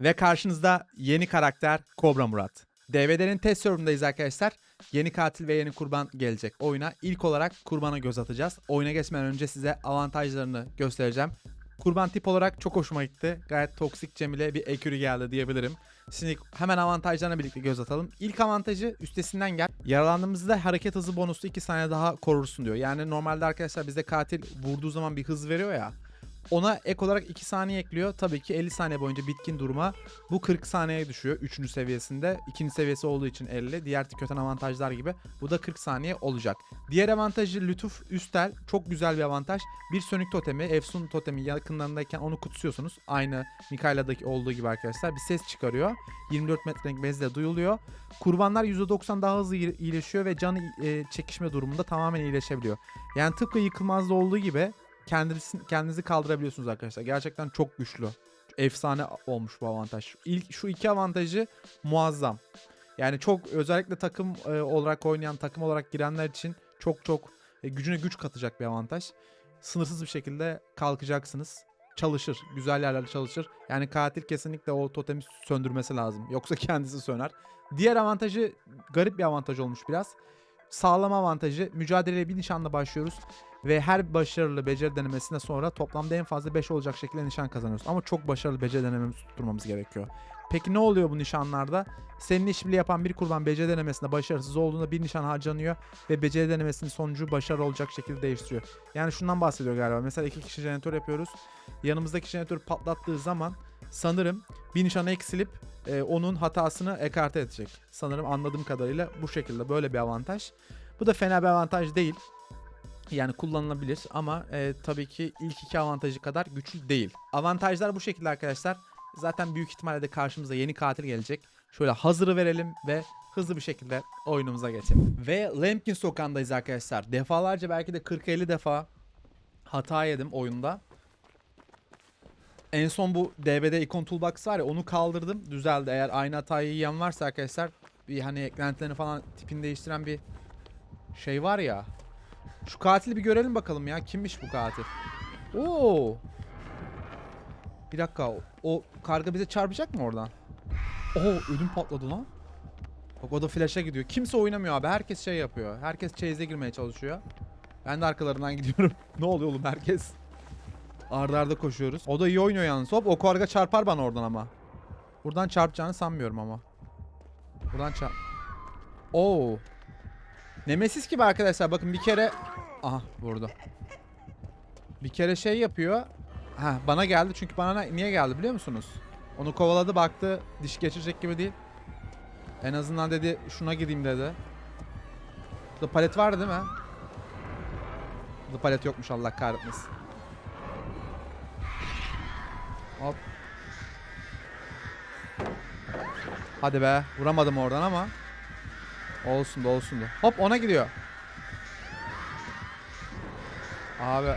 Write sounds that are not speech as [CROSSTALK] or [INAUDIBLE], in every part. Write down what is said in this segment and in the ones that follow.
Ve karşınızda yeni karakter Kobra Murat. DVD'nin test serverındayız arkadaşlar. Yeni katil ve yeni kurban gelecek oyuna. İlk olarak kurbana göz atacağız. Oyuna geçmeden önce size avantajlarını göstereceğim. Kurban tip olarak çok hoşuma gitti. Gayet toksik Cemile bir ekürü geldi diyebilirim. Şimdi hemen avantajlarına birlikte göz atalım. İlk avantajı üstesinden gel. Yaralandığımızda hareket hızı bonusu 2 saniye daha korursun diyor. Yani normalde arkadaşlar bizde katil vurduğu zaman bir hız veriyor ya. Ona ek olarak 2 saniye ekliyor. Tabii ki 50 saniye boyunca bitkin duruma bu 40 saniyeye düşüyor 3. seviyesinde. 2. seviyesi olduğu için 50. Diğer köten avantajlar gibi. Bu da 40 saniye olacak. Diğer avantajı Lütuf Üstel. Çok güzel bir avantaj. Bir sönük totemi, Efsun totemi yakınlarındayken onu kutsuyorsunuz. Aynı Mikaila'daki olduğu gibi arkadaşlar. Bir ses çıkarıyor. 24 metrelik bezle duyuluyor. Kurbanlar %90 daha hızlı iyi- iyileşiyor ve canı e, çekişme durumunda tamamen iyileşebiliyor. Yani tıpkı yıkılmazda olduğu gibi kendinizi, kendinizi kaldırabiliyorsunuz arkadaşlar. Gerçekten çok güçlü. Efsane olmuş bu avantaj. İlk şu iki avantajı muazzam. Yani çok özellikle takım e, olarak oynayan, takım olarak girenler için çok çok e, gücüne güç katacak bir avantaj. Sınırsız bir şekilde kalkacaksınız. Çalışır. Güzel yerlerde çalışır. Yani katil kesinlikle o totemi söndürmesi lazım. Yoksa [LAUGHS] kendisi söner. Diğer avantajı garip bir avantaj olmuş biraz. Sağlama avantajı. Mücadeleye bir nişanla başlıyoruz ve her başarılı beceri denemesinde sonra toplamda en fazla 5 olacak şekilde nişan kazanıyoruz. Ama çok başarılı beceri denememizi tutturmamız gerekiyor. Peki ne oluyor bu nişanlarda? Senin işbirliği yapan bir kurban beceri denemesinde başarısız olduğunda bir nişan harcanıyor ve beceri denemesinin sonucu başarılı olacak şekilde değiştiriyor. Yani şundan bahsediyor galiba. Mesela iki kişi jeneratör yapıyoruz. Yanımızdaki jeneratör patlattığı zaman sanırım bir nişan eksilip e, onun hatasını ekarte edecek. Sanırım anladığım kadarıyla bu şekilde böyle bir avantaj. Bu da fena bir avantaj değil. Yani kullanılabilir ama e, tabii ki ilk iki avantajı kadar güçlü değil. Avantajlar bu şekilde arkadaşlar. Zaten büyük ihtimalle de karşımıza yeni katil gelecek. Şöyle hazırı verelim ve hızlı bir şekilde oyunumuza geçelim. Ve Lampkin sokağındayız arkadaşlar. Defalarca belki de 40-50 defa hata yedim oyunda. En son bu DBD Icon Toolbox var ya onu kaldırdım. Düzeldi. Eğer aynı hatayı yiyen varsa arkadaşlar bir hani eklentilerini falan tipini değiştiren bir şey var ya. Şu katili bir görelim bakalım ya. Kimmiş bu katil? Oo. Bir dakika. O, o karga bize çarpacak mı oradan? Oo ödüm patladı lan. Bak o da flash'a gidiyor. Kimse oynamıyor abi. Herkes şey yapıyor. Herkes chase'e girmeye çalışıyor. Ben de arkalarından [LAUGHS] gidiyorum. ne oluyor oğlum herkes? Arda arda koşuyoruz. O da iyi oynuyor yalnız. Hop o karga çarpar bana oradan ama. Buradan çarpacağını sanmıyorum ama. Buradan çarp. Oo. Nemesis gibi arkadaşlar bakın bir kere aha vurdu. Bir kere şey yapıyor. Ha bana geldi çünkü bana niye geldi biliyor musunuz? Onu kovaladı baktı diş geçirecek gibi değil. En azından dedi şuna gideyim dedi. Burada palet vardı değil mi? Burada palet yokmuş Allah kahretmesin. Hop. Hadi be vuramadım oradan ama. Olsun da olsun da. Hop ona gidiyor. Abi.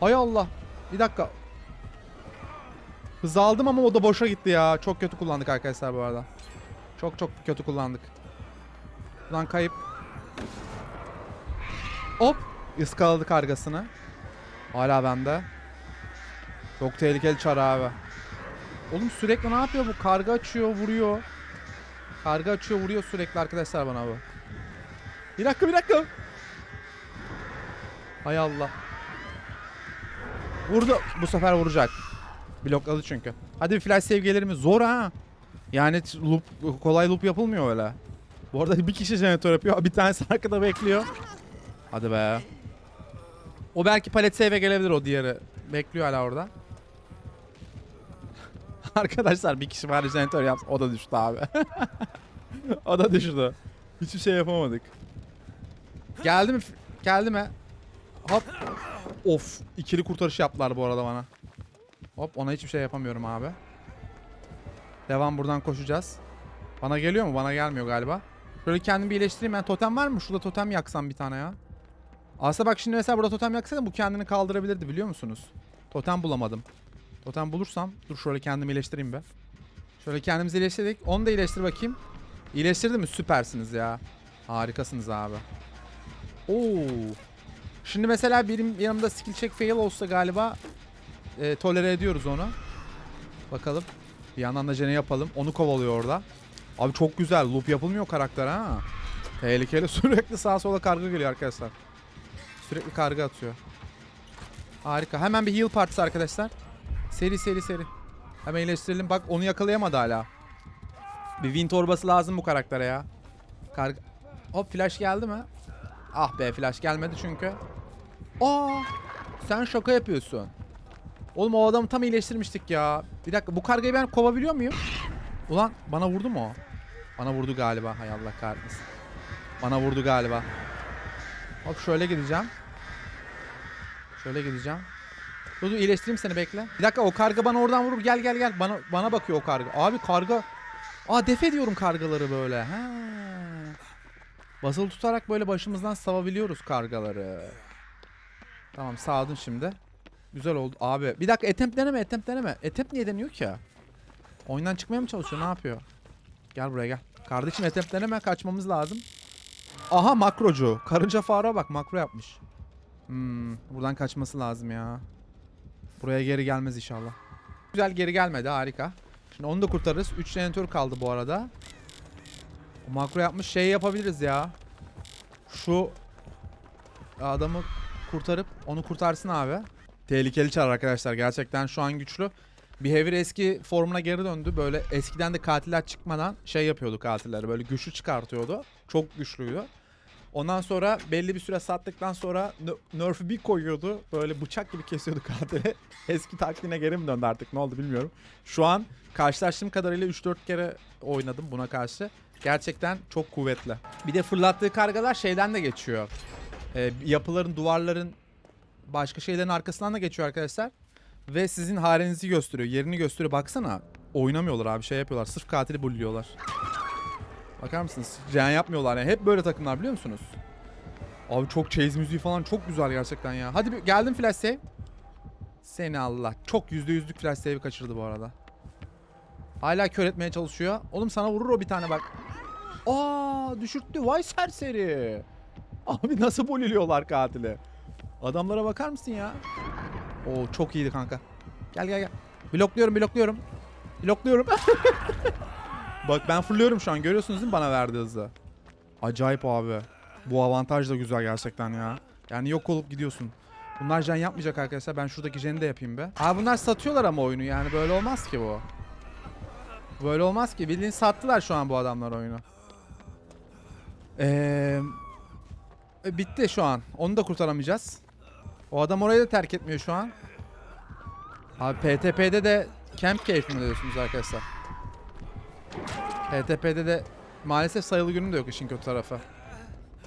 Hay Allah. Bir dakika. Hız aldım ama o da boşa gitti ya. Çok kötü kullandık arkadaşlar bu arada. Çok çok kötü kullandık. Buradan kayıp. Hop. Iskaladık kargasını. Hala bende. Çok tehlikeli çar abi. Oğlum sürekli ne yapıyor bu? Karga açıyor, vuruyor. Karga açıyor vuruyor sürekli arkadaşlar bana bu. Bir dakika bir dakika. Hay Allah. Vurdu. Bu sefer vuracak. Blokladı çünkü. Hadi bir flash save? Zor ha. Yani loop, kolay loop yapılmıyor öyle. Bu arada bir kişi jeneratör yapıyor. Bir tanesi arkada bekliyor. Hadi be. O belki palet save'e gelebilir o diğeri. Bekliyor hala orada. [LAUGHS] Arkadaşlar bir kişi bari jeneratör yapsın. O da düştü abi. [LAUGHS] o da düştü. Hiçbir şey yapamadık. Geldi mi? Geldi mi? Hop. Of. ikili kurtarış yaptılar bu arada bana. Hop ona hiçbir şey yapamıyorum abi. Devam buradan koşacağız. Bana geliyor mu? Bana gelmiyor galiba. Şöyle kendimi bir iyileştireyim. Ben totem var mı? Şurada totem yaksam bir tane ya. Aslında bak şimdi mesela burada totem yaksaydım bu kendini kaldırabilirdi biliyor musunuz? Totem bulamadım. Totem bulursam dur şöyle kendimi iyileştireyim be. Şöyle kendimizi iyileştirdik. Onu da iyileştir bakayım. İyileştirdi mi? Süpersiniz ya. Harikasınız abi. Oo. Şimdi mesela benim yanımda skill check fail olsa galiba e, tolere ediyoruz onu. Bakalım. Bir yandan da Jen'i yapalım. Onu kovalıyor orada. Abi çok güzel. Loop yapılmıyor karakter ha. Tehlikeli. [LAUGHS] Sürekli sağa sola karga geliyor arkadaşlar. Sürekli karga atıyor. Harika. Hemen bir heal partisi arkadaşlar. Seri seri seri. Hemen iyileştirelim. Bak onu yakalayamadı hala. Bir win torbası lazım bu karaktere ya. Karga... Hop flash geldi mi? Ah be flash gelmedi çünkü. Aa! Sen şaka yapıyorsun. Oğlum o adamı tam iyileştirmiştik ya. Bir dakika bu kargayı ben kovabiliyor muyum? Ulan bana vurdu mu o? Bana vurdu galiba. Hay Allah kahretmesin. Bana vurdu galiba. Hop şöyle gideceğim. Şöyle gideceğim. Dur dur iyileştireyim seni bekle. Bir dakika o karga bana oradan vurur. Gel gel gel. Bana bana bakıyor o karga. Abi karga. Aa def ediyorum kargaları böyle. Ha. Basılı tutarak böyle başımızdan savabiliyoruz kargaları. Tamam sağdın şimdi. Güzel oldu. Abi bir dakika attempt deneme attempt deneme. Attempt niye deniyor ki? Oyundan çıkmaya mı çalışıyor ne yapıyor? Gel buraya gel. Kardeşim attempt deneme kaçmamız lazım. Aha makrocu. Karınca fare bak makro yapmış. Hmm, buradan kaçması lazım ya. Buraya geri gelmez inşallah. Güzel geri gelmedi harika. Şimdi onu da kurtarırız. 3 jeneratör kaldı bu arada. O makro yapmış şey yapabiliriz ya. Şu adamı kurtarıp onu kurtarsın abi. Tehlikeli çar arkadaşlar. Gerçekten şu an güçlü. Behavior eski formuna geri döndü. Böyle eskiden de katiller çıkmadan şey yapıyordu katilleri. Böyle güçlü çıkartıyordu. Çok güçlüydü. Ondan sonra belli bir süre sattıktan sonra nerf'ü bir koyuyordu. Böyle bıçak gibi kesiyordu katili. [LAUGHS] Eski taktiğine geri mi döndü artık ne oldu bilmiyorum. Şu an karşılaştığım kadarıyla 3-4 kere oynadım buna karşı. Gerçekten çok kuvvetli. Bir de fırlattığı kargalar şeyden de geçiyor. Ee, yapıların, duvarların başka şeylerin arkasından da geçiyor arkadaşlar. Ve sizin halinizi gösteriyor, yerini gösteriyor. Baksana oynamıyorlar abi şey yapıyorlar. Sırf katili bulluyorlar. Bakar mısınız? Can yapmıyorlar yani. Hep böyle takımlar biliyor musunuz? Abi çok chase müziği falan çok güzel gerçekten ya. Hadi bir, geldim flash save. Seni Allah. Çok yüzde yüzlük flash save'i kaçırdı bu arada. Hala kör etmeye çalışıyor. Oğlum sana vurur o bir tane bak. Aa düşürttü. Vay serseri. Abi nasıl boliliyorlar katili. Adamlara bakar mısın ya? Oo çok iyiydi kanka. Gel gel gel. Blokluyorum blokluyorum. Blokluyorum. [LAUGHS] Bak ben fırlıyorum şu an. Görüyorsunuz değil mi bana verdiği hızı? Acayip abi. Bu avantaj da güzel gerçekten ya. Yani yok olup gidiyorsun. Bunlar jen yapmayacak arkadaşlar. Ben şuradaki jeni de yapayım be. Abi bunlar satıyorlar ama oyunu yani böyle olmaz ki bu. Böyle olmaz ki. Bildiğin sattılar şu an bu adamlar oyunu. Eee... e, bitti şu an. Onu da kurtaramayacağız. O adam orayı da terk etmiyor şu an. Abi PTP'de de camp keyfi mi diyorsunuz arkadaşlar? PTP'de de maalesef sayılı günüm de yok işin kötü tarafı.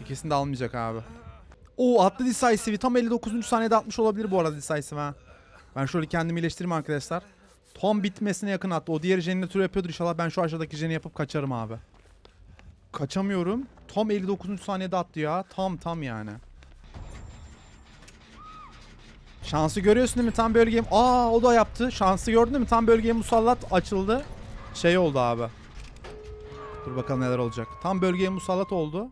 İkisini de almayacak abi. Oo attı Decisive'i. Tam 59. saniyede atmış olabilir bu arada Decisive ha. Ben şöyle kendimi iyileştireyim arkadaşlar. Tam bitmesine yakın attı. O diğer jeneratörü yapıyordur inşallah. Ben şu aşağıdaki jeni yapıp kaçarım abi. Kaçamıyorum. Tam 59. saniyede attı ya. Tam tam yani. Şansı görüyorsun değil mi? Tam bölgeye... Aa o da yaptı. Şansı gördün değil mi? Tam bölgeye musallat açıldı. Şey oldu abi. Dur bakalım neler olacak. Tam bölgeye musallat oldu.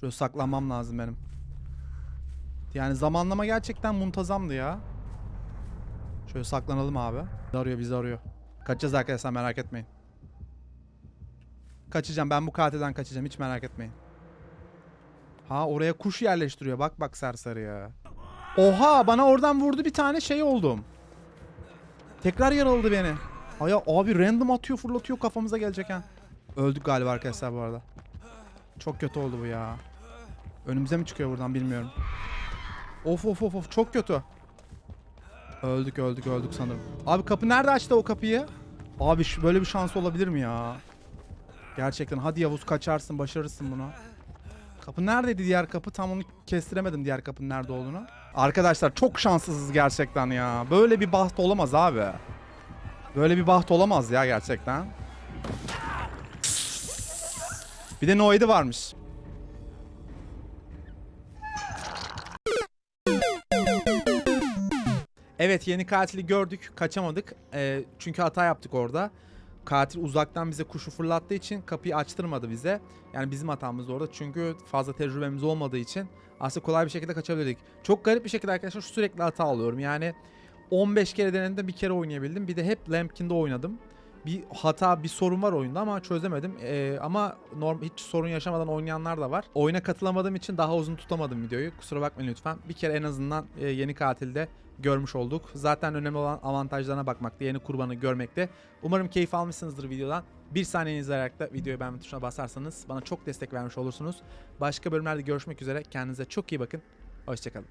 Şöyle saklanmam lazım benim. Yani zamanlama gerçekten muntazamdı ya. Şöyle saklanalım abi. Bizi arıyor bizi arıyor. Kaçacağız arkadaşlar merak etmeyin. Kaçacağım ben bu katilden kaçacağım hiç merak etmeyin. Ha oraya kuş yerleştiriyor bak bak serseri ya. Oha bana oradan vurdu bir tane şey oldum. Tekrar yaraladı beni. Ay abi random atıyor fırlatıyor kafamıza gelecek ha. Öldük galiba arkadaşlar bu arada. Çok kötü oldu bu ya. Önümüze mi çıkıyor buradan bilmiyorum. Of of of of çok kötü. Öldük öldük öldük sanırım. Abi kapı nerede açtı o kapıyı? Abi böyle bir şans olabilir mi ya? Gerçekten hadi Yavuz kaçarsın başarırsın bunu. Kapı neredeydi diğer kapı? Tam onu kestiremedim diğer kapının nerede olduğunu. Arkadaşlar çok şanssızız gerçekten ya. Böyle bir baht olamaz abi. Böyle bir baht olamaz ya gerçekten. Bir de Noid'i varmış. Evet yeni katili gördük. Kaçamadık. Ee, çünkü hata yaptık orada. Katil uzaktan bize kuşu fırlattığı için kapıyı açtırmadı bize. Yani bizim hatamız da orada. Çünkü fazla tecrübemiz olmadığı için aslında kolay bir şekilde kaçabilirdik. Çok garip bir şekilde arkadaşlar sürekli hata alıyorum. Yani 15 kere denedim bir kere oynayabildim. Bir de hep Lampkin'de oynadım. Bir hata, bir sorun var oyunda ama çözemedim. Ee, ama norm hiç sorun yaşamadan oynayanlar da var. Oyuna katılamadığım için daha uzun tutamadım videoyu. Kusura bakmayın lütfen. Bir kere en azından e, yeni katilde görmüş olduk. Zaten önemli olan avantajlarına bakmakta, yeni kurbanı görmekte. Umarım keyif almışsınızdır videodan. Bir saniye izleyerek de videoyu beğenme tuşuna basarsanız bana çok destek vermiş olursunuz. Başka bölümlerde görüşmek üzere. Kendinize çok iyi bakın. Hoşçakalın.